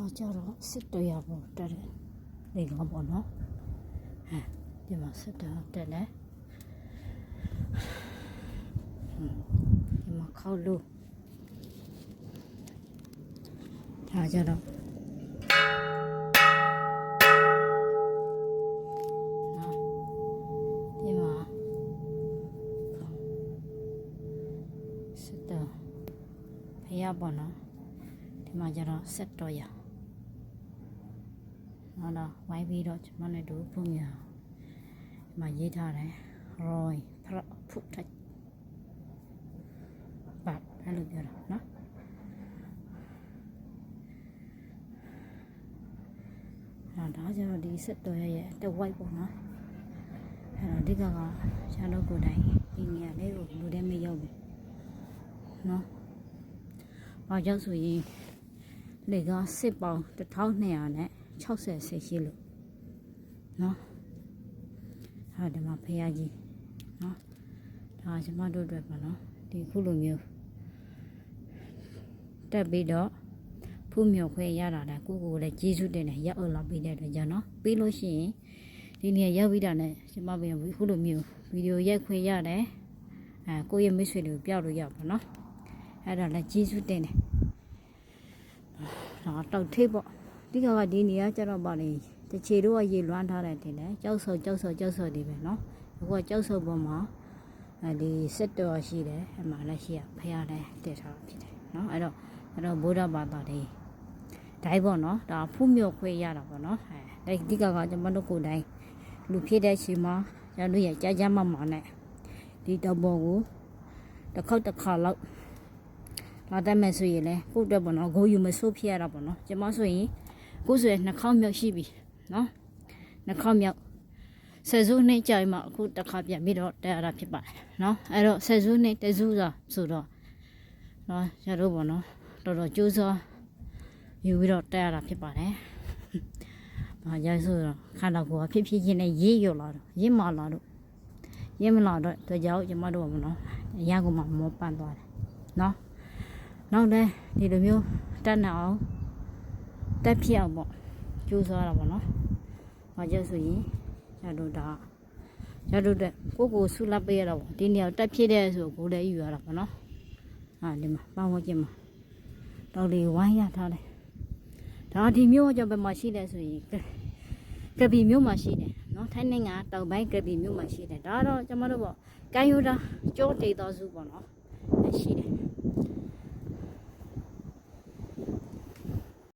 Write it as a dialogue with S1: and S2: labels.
S1: ဒါကြတော့စစ်တရပေါ်တက်တယ်လေကောပေါ့နော်ဟမ်ဒီမှာစစ်တရတက်တယ်ဟွန်းဒီမှာခောက်လို့ဒါကြတော့နော်ဒီမှာစစ်တဖရပေါ့နော်ဒီမှာကျတော့ဆက်တော့ရ နော်တော့ဝိုင်းပြီးတော့ကျွန်မနဲ့တို့ပုံရဒီမှာရေးထားတယ်ရောယဖရဖုတ်ထိုက်ပတ်အဲ့လိုပြောတာနော်အဲ့ဒါကျတော့ဒီဆက်တော့ရရဲ့တဝိုက်ပေါ့နော်အဲ့တော့ဒီကကရှားတော့ကိုယ်တိုင်ဒီနေရာလေးကိုလူထဲမရောက်ဘူးနော်ဘာကြောင့်ဆိုရင်လေကစစ်ပေါင်း1200နဲ့ 60ဆယ်ရှိလို့နော်ဟာဒီမှာဖះကြီးနော်ဒါကျမတို့အတွက်ပါနော်ဒီခုလိုမျိုးတက်ပြီးတော့ဖူးမြော်ခွဲရတာလည်းကိုကိုလည်းကျေးဇူးတင်တယ်ရောက်အောင်လာပြီးတဲ့အတွက်ကြောင့်နော်ပြီးလို့ရှိရင်ဒီနေရာရောက်ပြီးတာနဲ့ကျမပြန်ခုလိုမျိုးဗီဒီယိုရိုက်ခွဲရတယ်အဲကိုယ့်ရဲ့မိတ်ဆွေတွေကိုပြလို့ရပါနော်အဲ့ဒါလည်းကျေးဇူးတင်တယ်ဒါတောက်ထိပ်ပေါ့ ဒီကကဒီနေရာကျတော့ပါလေတချေတို့ကရေလွမ်းထားတယ်တင်တယ်ကြောက်စောကြောက်စောကြောက်စောဒီပဲเนาะအခုကကြောက်စောပေါ်မှာအဲဒီစစ်တော်ရှိတယ်အမှလည်းရှိရဖះလည်းတည်ထားတာဖြစ်တယ်เนาะအဲ့တော့အဲ့တော့ဘုရားဘာသာတွေဒိုင်းပေါ့เนาะဒါဖူးမြော်ခွေရတာပေါ့เนาะအဲဒီဒီကကကျွန်မတို့ကိုယ်တိုင်လူဖြစ်တဲ့ချိန်မှာကျွန်တော်တို့ရကြာကြာမမနဲ့ဒီတော့ဘောကိုတစ်ခေါက်တစ်ခါလောက် လာတတ်မယ်ဆိုရင်လည်းကိုယ့်အတွက်ပေါ့နော်ဂိုးယူမဆိုးဖြစ်ရတာပေါ့နော်ကျမဆိုရင် ကိုယ်ဆိုရင်နှာခေါင်းမြောက်ရှိပြီနော်နှာခေါင်းမြောက်ဆယ်စုနှစ်ကြာမှအခုတစ်ခါပြန်ပြီးတော့တက်ရတာဖြစ်ပါတယ်နော်အဲ့တော့ဆယ်စုနှစ်တစုသာဆိုတော့နော်ရတော့ပေါ့နော်တော်တော်ကြိုးစားယူပြီးတော့တက်ရတာဖြစ်ပါတယ်ဘာကြိုက်ဆိုတော့ခန္ဓာကိုယ်ကဖြစ်ဖြစ်ချင်းနဲ့ရေးရော်လာတော့ရင်းမလာတော့ရင်းမလာတော့တော့ကြောက်ကျမတို့ပေါ့နော်အရာကမှမောပန့်သွားတယ်နော်နောက်လည်းဒီလိုမျိုးတက်နေအောင် တက်ဖြစ်အောင်ပေါ့ကြိုးစားတာပေါ့နော်။ဘာကြောင့်ဆိုရင်ရတို့ဒါရတို့တဲ့ကိုကိုဆုလပ်ပေးရတော့ဒီနေရာတက်ဖြစ်တဲ့ဆိုကိုလည်းယူရတာပေါ့နော်။ဟာဒီမှာပေါင်းဝကျင်မှာတော့လေဝိုင်းရထားတယ်။ဒါဒီမျိုးကြောင့်ဘယ်မှာရှိလဲဆိုရင်ကပီမျိုးမှာရှိတယ်နော်ထိုင်းနိုင်ငံတောင်ပိုင်းကပီမျိုးမှာရှိတယ်ဒါတော့ကျွန်မတို့ပေါ့ကန်ယူတာကြောတေတော်စုပေါ့နော်။ရှိတယ်